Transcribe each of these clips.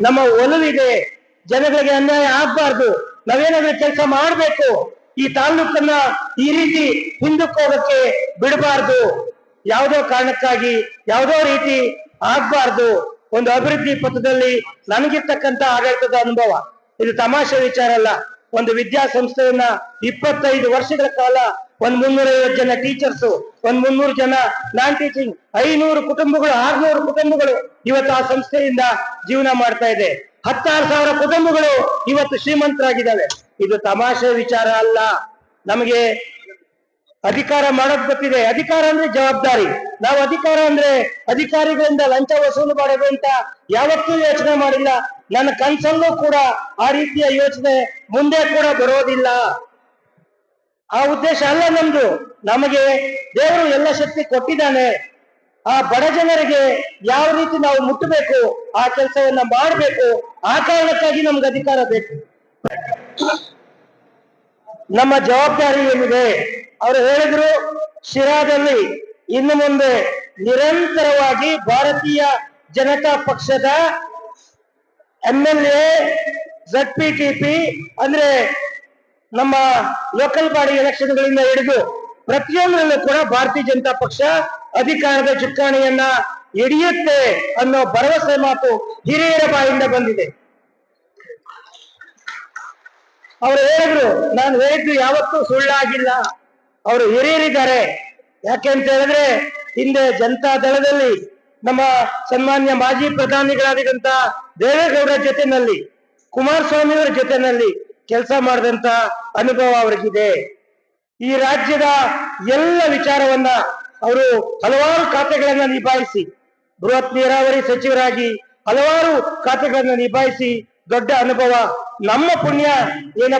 ನಮ್ಮ ಒಲವಿದೆ ಜನಗಳಿಗೆ ಅನ್ಯಾಯ ಆಗ್ಬಾರ್ದು. ನಾವೇನಾದ್ರೂ ಕೆಲಸ ಮಾಡಬೇಕು. ಈ ತಾಲೂಕನ್ನ ಈ ರೀತಿ ಹಿಂದಕ್ಕೆ ಹೋಗಕ್ಕೆ ಬಿಡಬಾರ್ದು. ಯಾವುದೋ ಕಾರಣಕ್ಕಾಗಿ ಯಾವುದೋ ರೀತಿ ಆಗ್ಬಾರ್ದು. ಒಂದು ಅಭಿವೃದ್ಧಿ ಪಥದಲ್ಲಿ ನನಗಿರ್ತಕ್ಕಂತ ಆಡಳಿತದ ಅನುಭವ. ಇದು ತಮಾಷೆ ವಿಚಾರ ಅಲ್ಲ. ಒಂದು ವಿದ್ಯಾಸಂಸ್ಥೆಯನ್ನ ಇಪ್ಪತ್ತೈದು ವರ್ಷಗಳ ಕಾಲ ಒಂದ್ ಮುನ್ನೂರೈವತ್ತು ಜನ ಟೀಚರ್ಸ್ ಒಂದ್ ಮುನ್ನೂರು ಜನ ನಾನ್ ಟೀಚಿಂಗ್ ಐನೂರು ಕುಟುಂಬಗಳು, ಆರ್ನೂರು ಕುಟುಂಬಗಳು ಇವತ್ತು ಆ ಸಂಸ್ಥೆಯಿಂದ ಜೀವನ ಮಾಡ್ತಾ ಇದೆ. ಹತ್ತಾರು ಸಾವಿರ ಕುಟುಂಬಗಳು ಇವತ್ತು ಶ್ರೀಮಂತರಾಗಿದ್ದಾವೆ. ಇದು ತಮಾಷೆ ವಿಚಾರ ಅಲ್ಲ. ನಮಗೆ ಅಧಿಕಾರ ಮಾಡೋದ್ ಗೊತ್ತಿದೆ. ಅಧಿಕಾರ ಅಂದ್ರೆ ಜವಾಬ್ದಾರಿ. ನಾವು ಅಧಿಕಾರ ಅಂದ್ರೆ ಅಧಿಕಾರಿಗಳಿಂದ ಲಂಚ ವಸೂಲು ಮಾಡೋದು ಅಂತ ಯಾವತ್ತೂ ಯೋಚನೆ ಮಾಡಿಲ್ಲ. ನನ್ನ ಕನ್ಸಲ್ಲೂ ಕೂಡ ಆ ರೀತಿಯ ಯೋಚನೆ ಮುಂದೆ ಕೂಡ ಬರೋದಿಲ್ಲ. ಆ ಉದ್ದೇಶ ಅಲ್ಲ ನಮ್ದು. ನಮಗೆ ದೇವರು ಎಲ್ಲ ಶಕ್ತಿ ಕೊಟ್ಟಿದ್ದಾನೆ. ಆ ಬಡ ಜನರಿಗೆ ಯಾವ ರೀತಿ ನಾವು ಮುಟ್ಟಬೇಕು, ಆ ಕೆಲಸವನ್ನ ಮಾಡಬೇಕು, ಆ ಕಾರಣಕ್ಕಾಗಿ ನಮ್ಗೆ ಅಧಿಕಾರ ಬೇಕು. ನಮ್ಮ ಜವಾಬ್ದಾರಿ ಏನಿದೆ? ಅವರು ಹೇಳಿದ್ರು, ಶಿರಾದಲ್ಲಿ ಇನ್ನು ಮುಂದೆ ನಿರಂತರವಾಗಿ ಭಾರತೀಯ ಜನತಾ ಪಕ್ಷದ ಎಂ ಎಲ್ ಎ ಟಿ ಅಂದ್ರೆ ನಮ್ಮ ಲೋಕಲ್ ಬಾಡಿ ಎಲೆಕ್ಷನ್ಗಳಿಂದ ಹಿಡಿದು ಪ್ರತಿಯೊಂದರಲ್ಲೂ ಕೂಡ ಭಾರತೀಯ ಜನತಾ ಪಕ್ಷ ಅಧಿಕಾರದ ಚುಕ್ಕಾಣಿಯನ್ನ ಹಿಡಿಯುತ್ತೆ ಅನ್ನೋ ಭರವಸೆ ಮಾತು ಹಿರಿಯರ ಬಾಯಿಂದ ಬಂದಿದೆ. ಅವರು ಹೇಳಿದ್ರು, ನಾನು ಹೇಳಿದ್ದು ಯಾವತ್ತೂ ಸುಳ್ಳಾಗಿಲ್ಲ. ಅವರು ಹಿರಿಯರಿದ್ದಾರೆ. ಯಾಕೆ ಅಂತ ಹೇಳಿದ್ರೆ, ಹಿಂದೆ ಜನತಾ ದಳದಲ್ಲಿ ನಮ್ಮ ಸನ್ಮಾನ್ಯ ಮಾಜಿ ಪ್ರಧಾನಿಗಳಾದಂತ ದೇವೇಗೌಡರ ಜೊತೆನಲ್ಲಿ ಕುಮಾರಸ್ವಾಮಿ ಅವರ ಜೊತೆನಲ್ಲಿ ಕೆಲಸ ಮಾಡಿದಂತ ಅನುಭವ ಅವರಿಗಿದೆ. ಈ ರಾಜ್ಯದ ಎಲ್ಲ ವಿಚಾರವನ್ನ ಅವರು ಹಲವಾರು ಖಾತೆಗಳನ್ನ ನಿಭಾಯಿಸಿ, ಬೃಹತ್ ನೀರಾವರಿ ಸಚಿವರಾಗಿ ಹಲವಾರು ಖಾತೆಗಳನ್ನ ನಿಭಾಯಿಸಿ ದೊಡ್ಡ ಅನುಭವ. ನಮ್ಮ ಪುಣ್ಯ ಏನ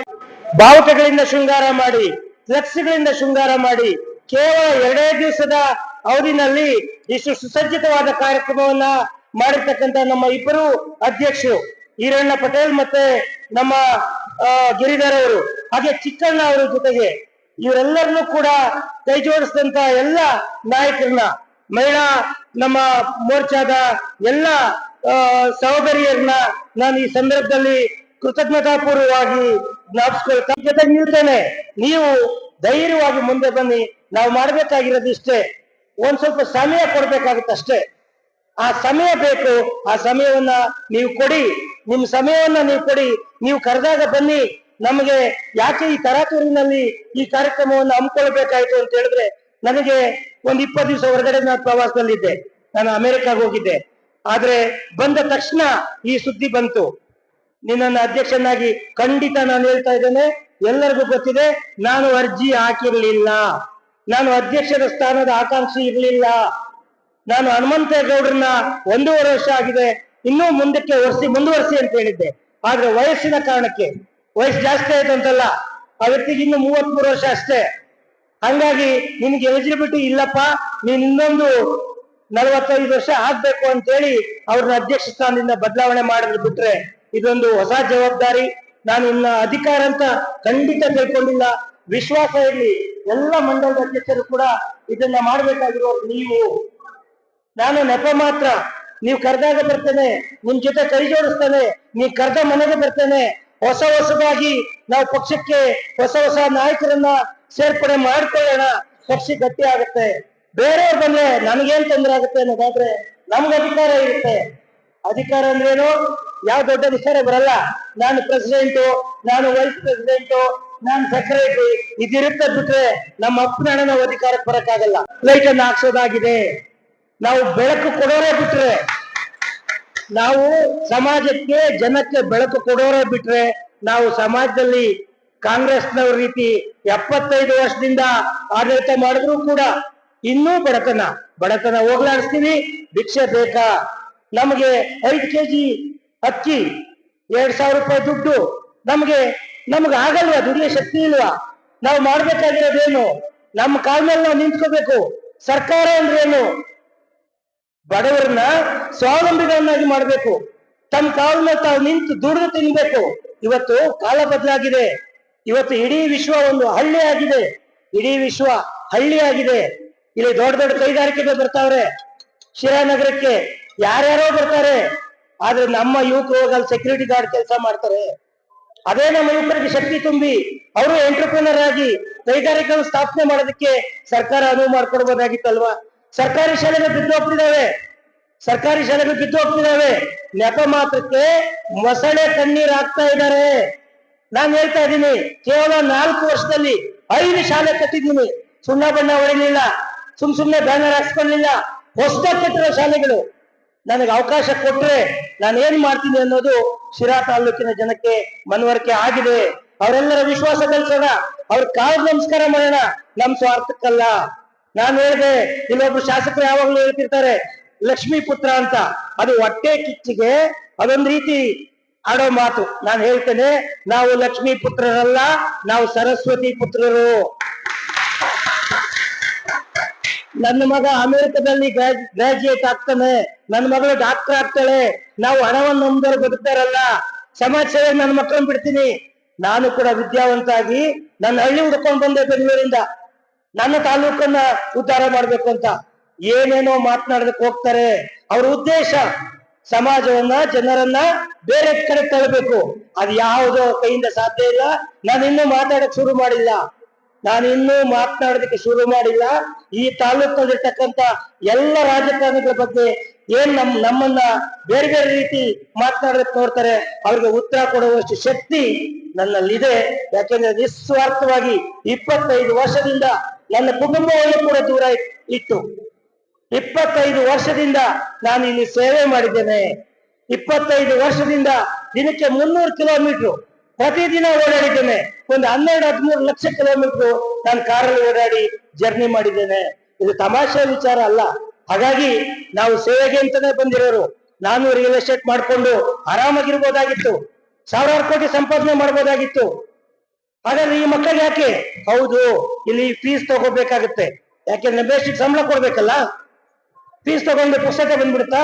ಭಾವುಕಗಳಿಂದ ಶೃಂಗಾರ ಮಾಡಿ, ಫ್ಲೆಕ್ಸ್ಗಳಿಂದ ಶೃಂಗಾರ ಮಾಡಿ, ಕೇವಲ ಎರಡೇ ದಿವಸದ ಅವಧಿನಲ್ಲಿ ಇಷ್ಟು ಸುಸಜ್ಜಿತವಾದ ಕಾರ್ಯಕ್ರಮವನ್ನ ಮಾಡಿರ್ತಕ್ಕಂಥ ನಮ್ಮ ಇಬ್ಬರು ಅಧ್ಯಕ್ಷರು, ಈರಣ್ಣ ಪಟೇಲ್ ಮತ್ತೆ ನಮ್ಮ ಗಿರಿಧರ್ ಅವರು, ಹಾಗೆ ಚಿಕ್ಕಣ್ಣ ಅವರ ಜೊತೆಗೆ ಇವರೆಲ್ಲರನ್ನೂ ಕೂಡ ಕೈ ಜೋಡಿಸಿದಂತ ಎಲ್ಲ ನಾಯಕರನ್ನ, ಮಹಿಳಾ ನಮ್ಮ ಮೋರ್ಚಾದ ಎಲ್ಲ ಸಹೋದರಿಯರನ್ನ ನಾನು ಈ ಸಂದರ್ಭದಲ್ಲಿ ಕೃತಜ್ಞತಾಪೂರ್ವವಾಗಿ ಜ್ಞಾಪಿಸ್ಕೊಳ್ತಾ ಜೊತೆಗೆ ನಿಲ್ತೇನೆ, ನೀವು ಧೈರ್ಯವಾಗಿ ಮುಂದೆ ಬನ್ನಿ. ನಾವು ಮಾಡ್ಬೇಕಾಗಿರೋದು ಇಷ್ಟೇ. ಒಂದ್ ಸ್ವಲ್ಪ ಸಮಯ ಕೊಡ್ಬೇಕಾಗುತ್ತೆ ಅಷ್ಟೇ. ಆ ಸಮಯ ಬೇಕು. ಆ ಸಮಯವನ್ನ ನೀವು ಕೊಡಿ. ನಿಮ್ ಸಮಯವನ್ನ ನೀವು ಕೊಡಿ. ನೀವು ಕರೆದಾಗ ಬನ್ನಿ. ನಮಗೆ ಯಾಕೆ ಈ ತರಾತೂರಿನಲ್ಲಿ ಈ ಕಾರ್ಯಕ್ರಮವನ್ನು ಹಮ್ಮಿಕೊಳ್ಬೇಕಾಯ್ತು ಅಂತ ಹೇಳಿದ್ರೆ ನನಗೆ ಒಂದ್ ಇಪ್ಪತ್ತು ದಿವಸ ಹೊರಗಡೆ ನಾನು ಪ್ರವಾಸದಲ್ಲಿದ್ದೆ. ನಾನು ಅಮೆರಿಕಾಗ ಹೋಗಿದ್ದೆ. ಆದ್ರೆ ಬಂದ ತಕ್ಷಣ ಈ ಸುದ್ದಿ ಬಂತು. ನಿನ್ನನ್ನು ಅಧ್ಯಕ್ಷನಾಗಿ ಖಂಡಿತ ನಾನು ಹೇಳ್ತಾ ಇದ್ದೇನೆ. ಎಲ್ಲರಿಗೂ ಗೊತ್ತಿದೆ, ನಾನು ಅರ್ಜಿ ಹಾಕಿರ್ಲಿಲ್ಲ. ನಾನು ಅಧ್ಯಕ್ಷರ ಸ್ಥಾನದ ಆಕಾಂಕ್ಷಿ ಇರಲಿಲ್ಲ. ನಾನು ಹನುಮಂತೇಗೌಡರನ್ನ ಒಂದೂವರೆ ವರ್ಷ ಆಗಿದೆ, ಇನ್ನೂ ಮುಂದಕ್ಕೆ ಒರೆಸಿ ಮುಂದುವರಿಸಿ ಅಂತ ಹೇಳಿದ್ದೆ. ಆದ್ರೆ ವಯಸ್ಸಿನ ಕಾರಣಕ್ಕೆ, ವಯಸ್ಸು ಜಾಸ್ತಿ ಆಯ್ತು ಅಂತಲ್ಲ, ಆ ವ್ಯಕ್ತಿಗೆ ಇನ್ನು ಮೂವತ್ಮೂರು ವರ್ಷ ಅಷ್ಟೇ. ಹಂಗಾಗಿ ನಿನ್ಗೆ ಎಲಿಜಿಬಿಲಿಟಿ ಇಲ್ಲಪ್ಪ, ನೀನ್ ಇನ್ನೊಂದು ನಲವತ್ತೈದು ವರ್ಷ ಆಗ್ಬೇಕು ಅಂತ ಹೇಳಿ ಅವ್ರನ್ನ ಅಧ್ಯಕ್ಷ ಸ್ಥಾನದಿಂದ ಬದಲಾವಣೆ ಮಾಡಿದ್ರು ಬಿಟ್ರೆ ಇದೊಂದು ಹೊಸ ಜವಾಬ್ದಾರಿ. ನಾನು ಇನ್ನ ಅಧಿಕಾರ ಅಂತ ಖಂಡಿತ ತಿಳ್ಕೊಂಡಿಲ್ಲ. ವಿಶ್ವಾಸ ಇರಲಿ. ಎಲ್ಲ ಮಂಡಲದ ಅಧ್ಯಕ್ಷರು ಕೂಡ ಇದನ್ನ ಮಾಡ್ಬೇಕಾಗಿರೋ ನೀವು. ನಾನು ನೆಪ ಮಾತ್ರ. ನೀವು ಕರೆದಾಗ ಬರ್ತೇನೆ, ನಿಮ್ ಜೊತೆ ಕೈ ಜೋಡಿಸ್ತೇನೆ, ನೀವು ಕರೆದ ಮನೆಗೆ ಬರ್ತೇನೆ. ಹೊಸ ಹೊಸದಾಗಿ ನಾವು ಪಕ್ಷಕ್ಕೆ ಹೊಸ ಹೊಸ ನಾಯಕರನ್ನ ಸೇರ್ಪಡೆ ಮಾಡ್ಕೊಳ್ಳೋಣ. ಪಕ್ಷ ಗಟ್ಟಿ ಆಗುತ್ತೆ. ಬೇರೆಯವ್ರು ಬಂದ್ರೆ ನನಗೇನ್ ತೊಂದರೆ ಆಗುತ್ತೆ ಅನ್ನೋದಾದ್ರೆ ನಮ್ಗೆ ಅಧಿಕಾರ ಇರುತ್ತೆ. ಅಧಿಕಾರ ಅಂದ್ರೇನು? ಯಾವ ದೊಡ್ಡ ವಿಚಾರ ಬರಲ್ಲ. ನಾನು ಪ್ರೆಸಿಡೆಂಟು ನಾನು ವೈಸ್ ಪ್ರೆಸಿಡೆಂಟು ನಾನು ಸೆಕ್ರೆಟರಿ ಇದಿರುತ್ತೆ ಬಿಟ್ರೆ ನಮ್ಮ ಅಪ್ಪನ ನಾವು ಅಧಿಕಾರಕ್ಕೆ ಬರಕ್ಕಾಗಲ್ಲ. ಲೈಟ್ ಅನ್ನು ಹಾಕ್ಸೋದಾಗಿದೆ. ನಾವು ಬೆಳಕು ಕೊಡೋರೇ ಬಿಟ್ರೆ, ನಾವು ಸಮಾಜಕ್ಕೆ, ಜನಕ್ಕೆ ಬೆಳಕು ಕೊಡೋರೇ ಬಿಟ್ರೆ, ನಾವು ಸಮಾಜದಲ್ಲಿ ಕಾಂಗ್ರೆಸ್ನವ್ರ ರೀತಿ ಎಪ್ಪತ್ತೈದು ವರ್ಷದಿಂದ ಆಡಳಿತ ಮಾಡಿದ್ರು ಕೂಡ ಇನ್ನೂ ಬಡತನ ಬಡತನ ಹೋಗ್ಲಾಡಿಸ್ತೀವಿ ಭಿಕ್ಷೆ ಬೇಕಾ? ನಮಗೆ ಐದು ಕೆಜಿ ಅಕ್ಕಿ, ಎರಡ್ ಸಾವಿರ ರೂಪಾಯಿ ದುಡ್ಡು. ನಮಗೆ, ನಮ್ಗೆ ಆಗಲ್ವಾ? ದುಡಿಯೋ ಶಕ್ತಿ ಇಲ್ವಾ? ನಾವು ಮಾಡ್ಬೇಕಾಗಿರೋದೇನು? ನಮ್ಮ ಕಾಲ ಮೇಲೆ ನಾವು ನಿಂತ್ಕೋಬೇಕು. ಸರ್ಕಾರ ಅಂದ್ರೇನು ಬಡವರನ್ನ ಸ್ವಾವಲಂಬಿಗಳನ್ನಾಗಿ ಮಾಡಬೇಕು. ತನ್ನ ಕಾಲನ್ನ ತಾವು ನಿಂತು ದುಡಿದು ತಿನ್ಬೇಕು. ಇವತ್ತು ಕಾಲ ಬದಲಾಗಿದೆ. ಇವತ್ತು ಇಡೀ ವಿಶ್ವ ಒಂದು ಹಳ್ಳಿ ಆಗಿದೆ. ಇಡೀ ವಿಶ್ವ ಹಳ್ಳಿ ಆಗಿದೆ. ಇಲ್ಲಿ ದೊಡ್ಡ ದೊಡ್ಡ ಕೈಗಾರಿಕೆಗಳು ಬರ್ತಾವ್ರೆ. ಶಿರಾನಗರಕ್ಕೆ ಯಾರ್ಯಾರೋ ಬರ್ತಾರೆ. ಆದ್ರೆ ನಮ್ಮ ಯುವಕರು ಹೋಗಿ ಅಲ್ಲಿ ಸೆಕ್ಯೂರಿಟಿ ಗಾರ್ಡ್ ಕೆಲಸ ಮಾಡ್ತಾರೆ. ಅದೇ ನಮ್ಮ ಯುವಕರಿಗೆ ಶಕ್ತಿ ತುಂಬಿ ಅವರು ಎಂಟರ್ಪ್ರಿನರ್ ಆಗಿ ಕೈಗಾರಿಕೆ ಸ್ಥಾಪನೆ ಮಾಡೋದಕ್ಕೆ ಸರ್ಕಾರ ಅನುವು ಮಾಡ್ಕೊಡ್ಬೋದಾಗಿತ್ತಲ್ವಾ? ಸರ್ಕಾರಿ ಶಾಲೆಗಳು ಬಿದ್ದು ಹೋಗ್ತಿದ್ದಾವೆ. ಸರ್ಕಾರಿ ಶಾಲೆಗಳು ಬಿದ್ದು ಹೋಗ್ತಿದ್ದಾವೆ. ನೆಪ ಮಾತ್ರಕ್ಕೆ ಮೊಸಳೆ ಕಣ್ಣೀರ್ ಹಾಕ್ತಾ ಇದ್ದಾರೆ. ನಾನು ಹೇಳ್ತಾ ಇದ್ದೀನಿ, ಕೇವಲ ನಾಲ್ಕು ವರ್ಷದಲ್ಲಿ ಐದು ಶಾಲೆ ಕಟ್ಟಿದ್ದೀನಿ. ಸುಣ್ಣ ಬಣ್ಣ ಹೊಡಿಲಿಲ್ಲ, ಸುಮ್ ಸುಮ್ನೆ ಬ್ಯಾನರ್ ಹಾಕ್ಸ್ಕೊಳ್ಳಿಲ್ಲ. ಹೊಸದಾಗಿ ಕಟ್ಟಿರೋ ಶಾಲೆಗಳು. ನನಗೆ ಅವಕಾಶ ಕೊಟ್ರೆ ನಾನು ಏನ್ ಮಾಡ್ತೀನಿ ಅನ್ನೋದು ಶಿರಾ ತಾಲೂಕಿನ ಜನಕ್ಕೆ ಮನವರಿಕೆ ಆಗಿದೆ. ಅವರೆಲ್ಲರ ವಿಶ್ವಾಸ ಗಳಿಸೋಣ ಅವ್ರ ಕಾಲ್ ನಮಸ್ಕಾರ ಮಾಡೋಣ. ನಮ್ ಸ್ವಾರ್ಥಕ್ಕಲ್ಲ. ನಾನು ಹೇಳಿದೆ ಇಲ್ಲೊಬ್ರು ಶಾಸಕರು ಯಾವಾಗ್ಲೂ ಹೇಳ್ತಿರ್ತಾರೆ, ಲಕ್ಷ್ಮೀ ಪುತ್ರ ಅಂತ. ಅದು ಹೊಟ್ಟೆ ಕಿಚ್ಚಿಗೆ ಅದೊಂದ್ ರೀತಿ ಆಡೋ ಮಾತು. ನಾನು ಹೇಳ್ತೇನೆ, ನಾವು ಲಕ್ಷ್ಮೀ ಪುತ್ರರಲ್ಲ, ನಾವು ಸರಸ್ವತಿ ಪುತ್ರರು. ನನ್ನ ಮಗ ಅಮೆರಿಕದಲ್ಲಿ ಗ್ರಾಜುಯೇಟ್ ಆಗ್ತಾನೆ. ನನ್ನ ಮಗಳು ಡಾಕ್ಟರ್ ಆಗ್ತಾಳೆ. ನಾವು ಹಣವನ್ನು ನಂಬರ್ ಬದುಕ್ತಾರಲ್ಲ. ಸೇವೆ ನನ್ನ ಮಕ್ಕಳನ್ನ ಬಿಡ್ತೀನಿ. ನಾನು ಕೂಡ ವಿದ್ಯಾವಂತ ಆಗಿ ನನ್ನ ಹಳ್ಳಿ ಹುಡ್ಕೊಂಡು ಬಂದೆ ಬೆಂಗಳೂರಿಂದ. ನನ್ನ ತಾಲೂಕನ್ನ ಉದ್ಧಾರ ಮಾಡ್ಬೇಕು ಅಂತ ಏನೇನೋ ಮಾತನಾಡೋದಕ್ಕೆ ಹೋಗ್ತಾರೆ. ಅವ್ರ ಉದ್ದೇಶ ಸಮಾಜವನ್ನ, ಜನರನ್ನ ಬೇರೆ ಕಡೆ ತರಬೇಕು ಅದು ಯಾವುದೋ ಕೈಯಿಂದ ಸಾಧ್ಯ ಇಲ್ಲ. ನಾನು ಇನ್ನೂ ಮಾತಾಡಕ್ ಶುರು ಮಾಡಿಲ್ಲ. ನಾನು ಇನ್ನೂ ಮಾತನಾಡೋದಕ್ಕೆ ಶುರು ಮಾಡಿಲ್ಲ. ಈ ತಾಲೂಕಲ್ಲಿರ್ತಕ್ಕಂಥ ಎಲ್ಲ ರಾಜಕಾರಣಿಗಳ ಬಗ್ಗೆ ಏನ್ ನಮ್, ನಮ್ಮನ್ನ ಬೇರೆ ಬೇರೆ ರೀತಿ ಮಾತನಾಡೋದಕ್ಕೆ ನೋಡ್ತಾರೆ. ಅವ್ರಿಗೆ ಉತ್ತರ ಕೊಡುವಷ್ಟು ಶಕ್ತಿ ನನ್ನಲ್ಲಿದೆ. ಯಾಕೆಂದ್ರೆ ನಿಸ್ವಾರ್ಥವಾಗಿ ಇಪ್ಪತ್ತೈದು ವರ್ಷದಿಂದ ನನ್ನ ಕುಟುಂಬವನ್ನು ಕೂಡ ದೂರ ಇಟ್- ಇಟ್ಟು ಇಪ್ಪತ್ತೈದು ವರ್ಷದಿಂದ ನಾನು ಇಲ್ಲಿ ಸೇವೆ ಮಾಡಿದ್ದೇನೆ. ಇಪ್ಪತ್ತೈದು ವರ್ಷದಿಂದ ದಿನಕ್ಕೆ ಮುನ್ನೂರು ಕಿಲೋಮೀಟರ್ ಪ್ರತಿದಿನ ಓಡಾಡಿದ್ದೇನೆ. ಒಂದು ಹನ್ನೆರಡು, ಹದಿಮೂರು ಲಕ್ಷ ಕಿಲೋಮೀಟರ್ ನಾನು ಕಾರಲ್ಲಿ ಓಡಾಡಿ ಜರ್ನಿ ಮಾಡಿದ್ದೇನೆ. ಇದು ತಮಾಷೆ ವಿಚಾರ ಅಲ್ಲ. ಹಾಗಾಗಿ ನಾವು ಸೇವೆಗೆ ಅಂತಾನೆ ಬಂದಿರೋರು, ನಾನು ರಿಯಲ್ ಎಸ್ಟೇಟ್ ಮಾಡಿಕೊಂಡು ಆರಾಮಾಗಿರ್ಬೋದಾಗಿತ್ತು. ಸಾವಿರಾರು ಕೋಟಿ ಸಂಪಾದನೆ ಮಾಡ್ಬೋದಾಗಿತ್ತು. ಹಾಗಾದ್ರೆ ಈ ಮಕ್ಕಳಿಗೆ ಯಾಕೆ? ಹೌದು, ಇಲ್ಲಿ ಫೀಸ್ ತಗೋಬೇಕಾಗುತ್ತೆ. ಯಾಕೆಂದ್ರೆ ಬೇಸಿಕ್ ಸಂಬಳ ಕೊಡ್ಬೇಕಲ್ಲ? ಫೀಸ್ ತಗೊಂಡು ಪುಸ್ತಕ ಬಂದ್ಬಿಡ್ತಾ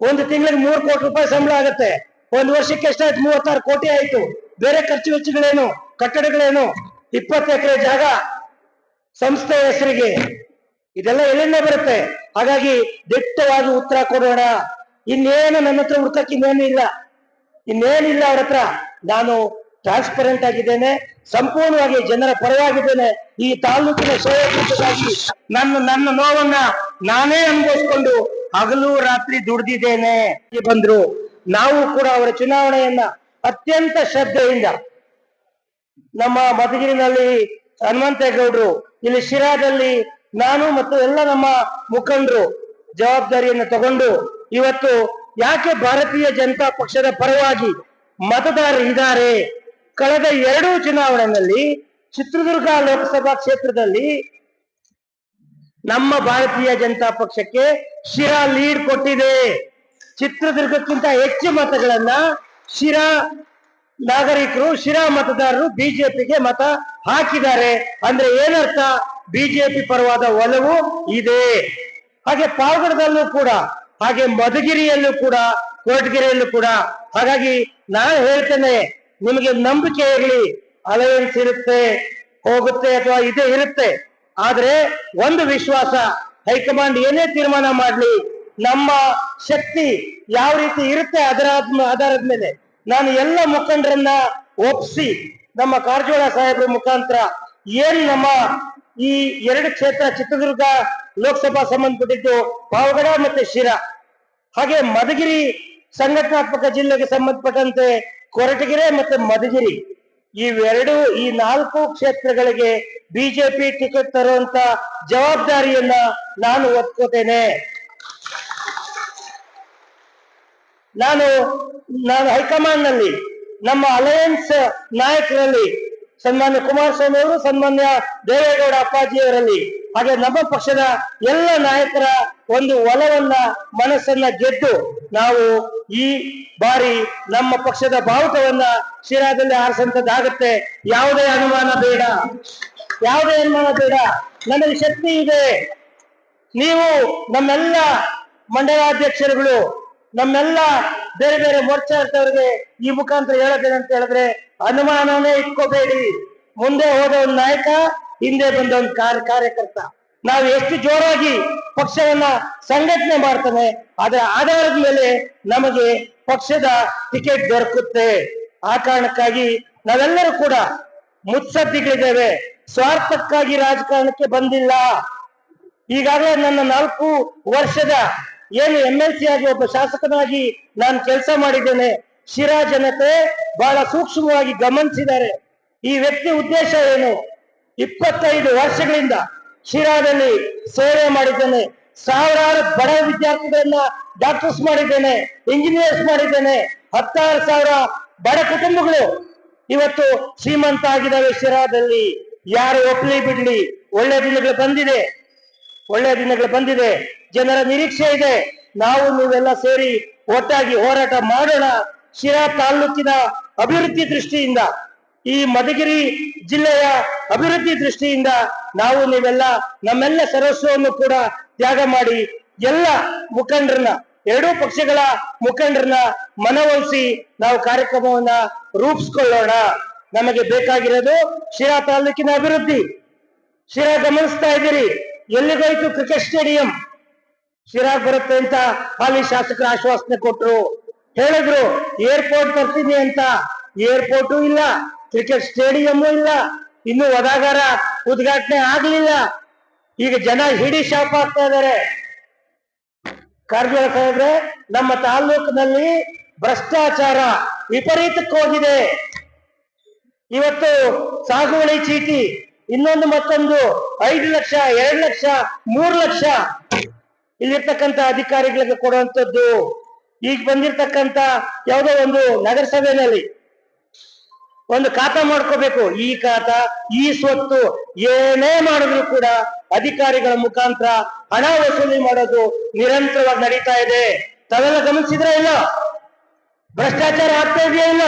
ಒಂದು ತಿಂಗಳಿಗೆ ಮೂರು ಕೋಟಿ ರೂಪಾಯಿ ಸಂಬಳ ಆಗುತ್ತೆ. ಒಂದು ವರ್ಷಕ್ಕೆ ಎಷ್ಟಾಯ್ತು? ಮೂವತ್ತಾರು ಕೋಟಿ ಆಯ್ತು. ಬೇರೆ ಖರ್ಚು ವೆಚ್ಚಗಳೇನು? ಕಟ್ಟಡಗಳೇನು? ಇಪ್ಪತ್ತು ಎಕರೆ ಜಾಗ ಸಂಸ್ಥೆ ಹೆಸರಿಗೆ. ಇದೆಲ್ಲ ಎಲ್ಲಿಂದ ಬರುತ್ತೆ? ಹಾಗಾಗಿ ದಿಟ್ಟವಾಗಿ ಉತ್ತರ ಕೊಡೋಣ. ಇನ್ನೇನು ನನ್ನ ಹತ್ರ ಹುಡ್ಕಕ್ಕೆ ಇನ್ನೇನು ಇಲ್ಲ. ಇನ್ನೇನಿಲ್ಲ ಅವ್ರ ಹತ್ರ. ನಾನು ಟ್ರಾನ್ಸ್ಪರೆಂಟ್ ಆಗಿದ್ದೇನೆ, ಸಂಪೂರ್ಣವಾಗಿ ಜನರ ಪರವಾಗಿದ್ದೇನೆ. ಈ ತಾಲೂಕಿನ ಸೇವೆಗಾಗಿ ನನ್ನ ನನ್ನ ನೋವನ್ನ ನಾನೇ ಅನುಭವಿಸ್ಕೊಂಡು ಹಗಲು ರಾತ್ರಿ ದುಡ್ದಿದ್ದೇನೆ. ಬಂದ್ರು. ನಾವು ಕೂಡ ಅವರ ಚುನಾವಣೆಯನ್ನ ಅತ್ಯಂತ ಶ್ರದ್ಧೆಯಿಂದ ನಮ್ಮ ಮಧುಗಿರಿನಲ್ಲಿ ಹನುಮಂತೇಗೌಡರು ಇಲ್ಲಿ ಶಿರಾದಲ್ಲಿ ನಾನು ಮತ್ತು ಎಲ್ಲ ನಮ್ಮ ಮುಖಂಡರು ಜವಾಬ್ದಾರಿಯನ್ನು ತಗೊಂಡು ಇವತ್ತು ಯಾಕೆ ಭಾರತೀಯ ಜನತಾ ಪಕ್ಷದ ಪರವಾಗಿ ಮತದಾರರು ಇದ್ದಾರೆ ಕಳೆದ ಎರಡೂ ಚುನಾವಣೆಯಲ್ಲಿ ಚಿತ್ರದುರ್ಗ ಲೋಕಸಭಾ ಕ್ಷೇತ್ರದಲ್ಲಿ ನಮ್ಮ ಭಾರತೀಯ ಜನತಾ ಪಕ್ಷಕ್ಕೆ ಶಿರಾ ಲೀಡ್ ಕೊಟ್ಟಿದೆ. ಚಿತ್ರದುರ್ಗಕ್ಕಿಂತ ಹೆಚ್ಚು ಮತಗಳನ್ನ ಶಿರಾ ನಾಗರಿಕರು, ಶಿರಾ ಮತದಾರರು ಬಿಜೆಪಿಗೆ ಮತ ಹಾಕಿದ್ದಾರೆ. ಅಂದ್ರೆ ಏನರ್ಥ? ಬಿಜೆಪಿ ಪರವಾದ ಒಲವು ಇದೆ. ಹಾಗೆ ಪಾವಗಡದಲ್ಲೂ ಕೂಡ, ಹಾಗೆ ಮಧುಗಿರಿಯಲ್ಲೂ ಕೂಡ ಕೋಟಗಿರಿಯಲ್ಲೂ ಕೂಡ. ಹಾಗಾಗಿ ನಾನು ಹೇಳ್ತೇನೆ ನಿಮಗೆ ನಂಬಿಕೆ ಇರಲಿ. ಅಲಯನ್ಸ್ ಇರುತ್ತೆ, ಹೋಗುತ್ತೆ ಅಥವಾ ಇದೇ ಇರುತ್ತೆ. ಆದ್ರೆ ಒಂದು ವಿಶ್ವಾಸ, ಹೈಕಮಾಂಡ್ ಏನೇ ತೀರ್ಮಾನ ಮಾಡ್ಲಿ, ನಮ್ಮ ಶಕ್ತಿ ಯಾವ ರೀತಿ ಇರುತ್ತೆ ಅದರ ಆಧಾರದ ಮೇಲೆ ನಾನು ಎಲ್ಲ ಮುಖಂಡರನ್ನ ಒಪ್ಸಿ, ನಮ್ಮ ಕಾರಜೋಳ ಸಾಹೇಬ್ರ ಮುಖಾಂತರ ಏನ್ ನಮ್ಮ ಈ ಎರಡು ಕ್ಷೇತ್ರ ಚಿತ್ರದುರ್ಗ ಲೋಕಸಭಾ ಸಂಬಂಧಪಟ್ಟಿದ್ದು ಪಾವಗಡ ಮತ್ತೆ ಶಿರಾ. ಹಾಗೆ ಮಧುಗಿರಿ ಸಂಘಟನಾತ್ಮಕ ಜಿಲ್ಲೆಗೆ ಸಂಬಂಧಪಟ್ಟಂತೆ ಕೊರಟಗೆರೆ ಮತ್ತೆ ಮಧುಗಿರಿ ಇವೆರಡು ಈ ನಾಲ್ಕು ಕ್ಷೇತ್ರಗಳಿಗೆ ಬಿಜೆಪಿ ಟಿಕೆಟ್ ತರುವಂತ ಜವಾಬ್ದಾರಿಯನ್ನ ನಾನು ಒಪ್ಕೋತೇನೆ. ನಾನು ನಾನು ಹೈಕಮಾಂಡ್ನಲ್ಲಿ ನಮ್ಮ ಅಲಯನ್ಸ್ ನಾಯಕರಲ್ಲಿ ಸನ್ಮಾನ್ಯ ಕುಮಾರಸ್ವಾಮಿ ಅವರು, ಸನ್ಮಾನ್ಯ ದೇವೇಗೌಡ ಅಪ್ಪಾಜಿಯವರಲ್ಲಿ ಹಾಗೆ ನಮ್ಮ ಪಕ್ಷದ ಎಲ್ಲ ನಾಯಕರ ಒಂದು ಒಲವನ್ನ ಮನಸ್ಸನ್ನ ಗೆದ್ದು ನಾವು ಈ ಬಾರಿ ನಮ್ಮ ಪಕ್ಷದ ಬಾವುಟವನ್ನ ಶಿರಾದಲ್ಲಿ ಆರಿಸಂತದ್ದಾಗತ್ತೆ ಯಾವುದೇ ಅನುಮಾನ ಬೇಡ. ಯಾವುದೇ ಅನುಮಾನ ಬೇಡ. ನನಗೆ ಶಕ್ತಿ ಇದೆ. ನೀವು ನಮ್ಮೆಲ್ಲ ಮಂಡಲಾಧ್ಯಕ್ಷರುಗಳು, ನಮ್ಮೆಲ್ಲ ಬೇರೆ ಬೇರೆ ಮೋರ್ಚಾ ಇರ್ತವ್ರಿಗೆ ಈ ಮುಖಾಂತರ ಹೇಳೋದೇನಂತ ಹೇಳಿದ್ರೆ ಅನುಮಾನನೇ ಇಟ್ಕೋಬೇಡಿ. ಮುಂದೆ ಹೋದ ಒಂದು ನಾಯಕ ಹಿಂದೆ ಬಂದ ಒಂದು ಕಾರ್ಯ ಕಾರ್ಯಕರ್ತ. ನಾವು ಎಷ್ಟು ಜೋರಾಗಿ ಪಕ್ಷವನ್ನ ಸಂಘಟನೆ ಮಾಡ್ತಾನೆ ಅದರ ಆಧಾರದ ಮೇಲೆ ನಮಗೆ ಪಕ್ಷದ ಟಿಕೆಟ್ ದೊರಕುತ್ತೆ. ಆ ಕಾರಣಕ್ಕಾಗಿ ನಾವೆಲ್ಲರೂ ಕೂಡ ಮುತ್ಸದ್ದಿಗಳಿದ್ದೇವೆ. ಸ್ವಾರ್ಥಕ್ಕಾಗಿ ರಾಜಕಾರಣಕ್ಕೆ ಬಂದಿಲ್ಲ. ಈಗಾಗಲೇ ನನ್ನ ನಾಲ್ಕು ವರ್ಷದ ಏನು ಎಂ ಎಲ್ ಸಿ ಆಗಿ ಒಬ್ಬ ಶಾಸಕನಾಗಿ ನಾನು ಕೆಲಸ ಮಾಡಿದ್ದೇನೆ. ಶಿರಾ ಜನತೆ ಬಹಳ ಸೂಕ್ಷ್ಮವಾಗಿ ಗಮನಿಸಿದ್ದಾರೆ. ಈ ವ್ಯಕ್ತಿ ಉದ್ದೇಶ ಏನು? ಇಪ್ಪತ್ತೈದು ವರ್ಷಗಳಿಂದ ಶಿರಾದಲ್ಲಿ ಸೇವೆ ಮಾಡಿದ್ದೇನೆ. ಸಾವಿರಾರು ಬಡ ವಿದ್ಯಾರ್ಥಿಗಳನ್ನ ಡಾಕ್ಟರ್ಸ್ ಮಾಡಿದ್ದೇನೆ ಇಂಜಿನಿಯರ್ಸ್ ಮಾಡಿದ್ದೇನೆ. ಹತ್ತಾರು ಸಾವಿರ ಬಡ ಕುಟುಂಬಗಳು ಇವತ್ತು ಶ್ರೀಮಂತ ಆಗಿದ್ದಾವೆ ಶಿರಾದಲ್ಲಿ. ಯಾರು ಒಪ್ಲಿ ಬಿಡ್ಲಿ, ಒಳ್ಳೆ ದಿನಗಳು ಬಂದಿದೆ. ಒಳ್ಳೆ ದಿನಗಳು ಬಂದಿದೆ. ಜನರ ನಿರೀಕ್ಷೆ ಇದೆ. ನಾವು ನೀವೆಲ್ಲ ಸೇರಿ ಒಟ್ಟಾಗಿ ಹೋರಾಟ ಮಾಡೋಣ. ಶಿರಾ ತಾಲೂಕಿನ ಅಭಿವೃದ್ಧಿ ದೃಷ್ಟಿಯಿಂದ ಈ ಮಧುಗಿರಿ ಜಿಲ್ಲೆಯ ಅಭಿವೃದ್ಧಿ ದೃಷ್ಟಿಯಿಂದ ನಾವು ನೀವೆಲ್ಲ ನಮ್ಮೆಲ್ಲ ಸರಸ್ವವನ್ನು ಕೂಡ ತ್ಯಾಗ ಮಾಡಿ ಎಲ್ಲ ಮುಖಂಡರನ್ನ, ಎರಡೂ ಪಕ್ಷಗಳ ಮುಖಂಡರನ್ನ ಮನವೊಲಿಸಿ ನಾವು ಕಾರ್ಯಕ್ರಮವನ್ನ ರೂಪಿಸ್ಕೊಳ್ಳೋಣ. ನಮಗೆ ಬೇಕಾಗಿರೋದು ಶಿರಾ ತಾಲೂಕಿನ ಅಭಿವೃದ್ಧಿ. ಶಿರಾ ಗಮನಿಸ್ತಾ ಇದ್ದೀರಿ. ಎಲ್ಲಿಗೋಯ್ತು ಕ್ರಿಕೆಟ್ ಸ್ಟೇಡಿಯಂ? ಶಿರಾ ಬರುತ್ತೆ ಅಂತ ಹಾಲಿ ಶಾಸಕರ ಆಶ್ವಾಸನೆ ಕೊಟ್ರು. ಹೇಳಿದ್ರು, ಏರ್ಪೋರ್ಟ್ ಬರ್ತೀನಿ ಅಂತ. ಏರ್ಪೋರ್ಟು ಇಲ್ಲ. ಕ್ರಿಕೆಟ್ ಸ್ಟೇಡಿಯಂ ಇಲ್ಲ. ಇನ್ನು ಒದಾಗಾರ ಉದ್ಘಾಟನೆ ಆಗ್ಲಿಲ್ಲ. ಈಗ ಜನ ಹಿಡಿ ಶಾಪ್ ಆಗ್ತಾ ಇದಾರೆ ಕಾರ್ಜೋಳ ಸಾಹೇಬ್ರೆ, ನಮ್ಮ ತಾಲೂಕಿನಲ್ಲಿ ಭ್ರಷ್ಟಾಚಾರ ವಿಪರೀತಕ್ಕೆ ಹೋಗಿದೆ. ಇವತ್ತು ಸಾಗುವಳಿ ಚೀಟಿ, ಇನ್ನೊಂದು ಮತ್ತೊಂದು ಐದು ಲಕ್ಷ, ಎರಡು ಲಕ್ಷ, ಮೂರು ಲಕ್ಷ ಇಲ್ಲಿರ್ತಕ್ಕಂಥ ಅಧಿಕಾರಿಗಳಿಗೆ ಕೊಡುವಂಥದ್ದು. ಈಗ ಬಂದಿರ್ತಕ್ಕಂಥ ಯಾವುದೋ ಒಂದು ನಗರಸಭೆಯಲ್ಲಿ ಒಂದು ಖಾತಾ ಮಾಡ್ಕೋಬೇಕು. ಈ ಖಾತಾ, ಈ ಸ್ವತ್ತು ಏನೇ ಮಾಡಿದ್ರು ಕೂಡ ಅಧಿಕಾರಿಗಳ ಮುಖಾಂತರ ಹಣ ವಸೂಲಿ ಮಾಡೋದು ನಿರಂತರವಾಗಿ ನಡೀತಾ ಇದೆ. ತಾವೆಲ್ಲ ಗಮನಿಸಿದ್ರೆ ಇಲ್ಲ? ಭ್ರಷ್ಟಾಚಾರ ಆಗ್ತಾ ಇದೆಯಾ ಇಲ್ಲ?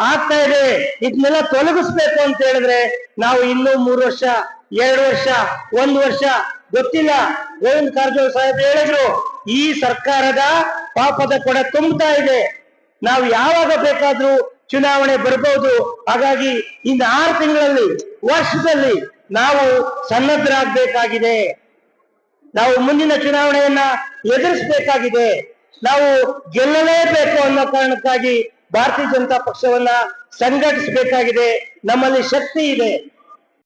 ಆಗ್ತಾ ಇದೆ. ಇದನ್ನೆಲ್ಲ ತೊಲಗಿಸ್ಬೇಕು ಅಂತ ಹೇಳಿದ್ರೆ ನಾವು ಇನ್ನೂ ಮೂರು ವರ್ಷ, ಎರಡು ವರ್ಷ, ಒಂದು ವರ್ಷ ಗೊತ್ತಿಲ್ಲ. ಗೋವಿಂದ ಕಾರಜೋಳ ಸಾಹೇಬ್ ಹೇಳಿದ್ರು, ಈ ಸರ್ಕಾರದ ಪಾಪದ ಕೊಡ ತುಂಬುತ್ತಾ ಇದೆ. ನಾವು ಯಾವಾಗ ಬೇಕಾದ್ರೂ ಚುನಾವಣೆ ಬರಬಹುದು. ಹಾಗಾಗಿ ಇನ್ನು ಆರು ತಿಂಗಳಲ್ಲಿ ವರ್ಷದಲ್ಲಿ ನಾವು ಸನ್ನದ್ಧರಾಗಬೇಕಾಗಿದೆ. ನಾವು ಮುಂದಿನ ಚುನಾವಣೆಯನ್ನ ಎದುರಿಸಬೇಕಾಗಿದೆ. ನಾವು ಗೆಲ್ಲಲೇಬೇಕು ಅನ್ನೋ ಕಾರಣಕ್ಕಾಗಿ ಭಾರತೀಯ ಜನತಾ ಪಕ್ಷವನ್ನ ಸಂಘಟಿಸಬೇಕಾಗಿದೆ. ನಮ್ಮಲ್ಲಿ ಶಕ್ತಿ ಇದೆ.